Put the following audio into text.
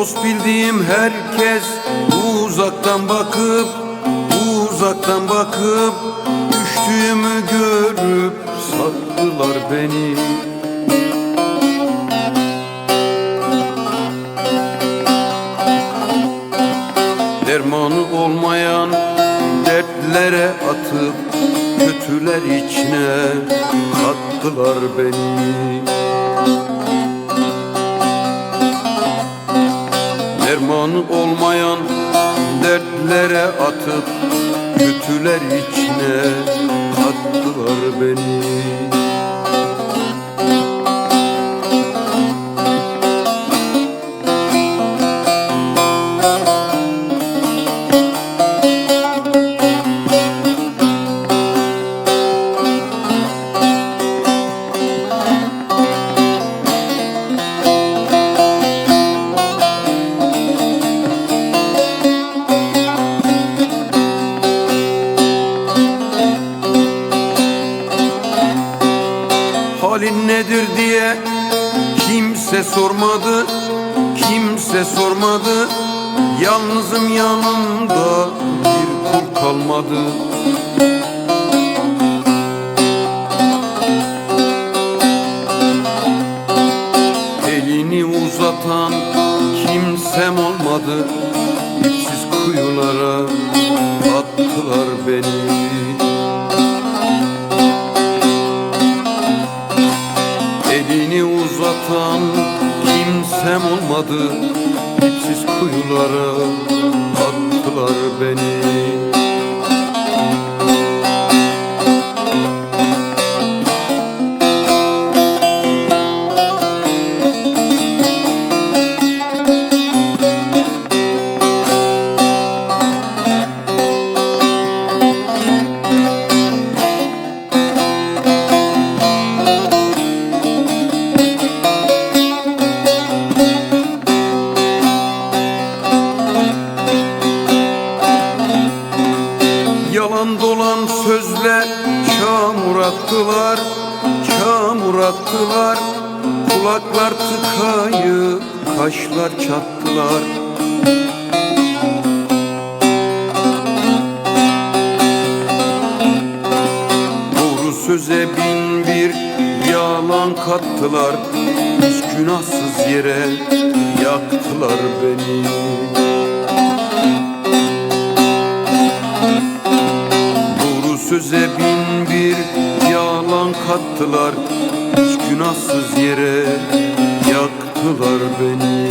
Dost bildiğim herkes uzaktan bakıp Uzaktan bakıp Düştüğümü görüp Sattılar beni. Dermanı olmayan dertlere atıp Kötüler içine kattılar beni. Olmayan dertlere atıp Kötüler içine kattılar beni Halin nedir diye kimse sormadı Kimse sormadı. Yalnızım yanımda bir kul kalmadı. Elini uzatan kimsem olmadı. İpsiz kuyulara attılar beni kimsem olmadı Dipsiz kuyulara attılar beni Yalan dolan sözle çamur attılar Çamur attılar. Kulaklar tıkayıp kaşlar çattılar. Doğru söze bin bir yalan kattılar. Hiç günahsız yere yaktılar beni söze bin bir yalan kattılar. Hiç günahsız yere yaktılar beni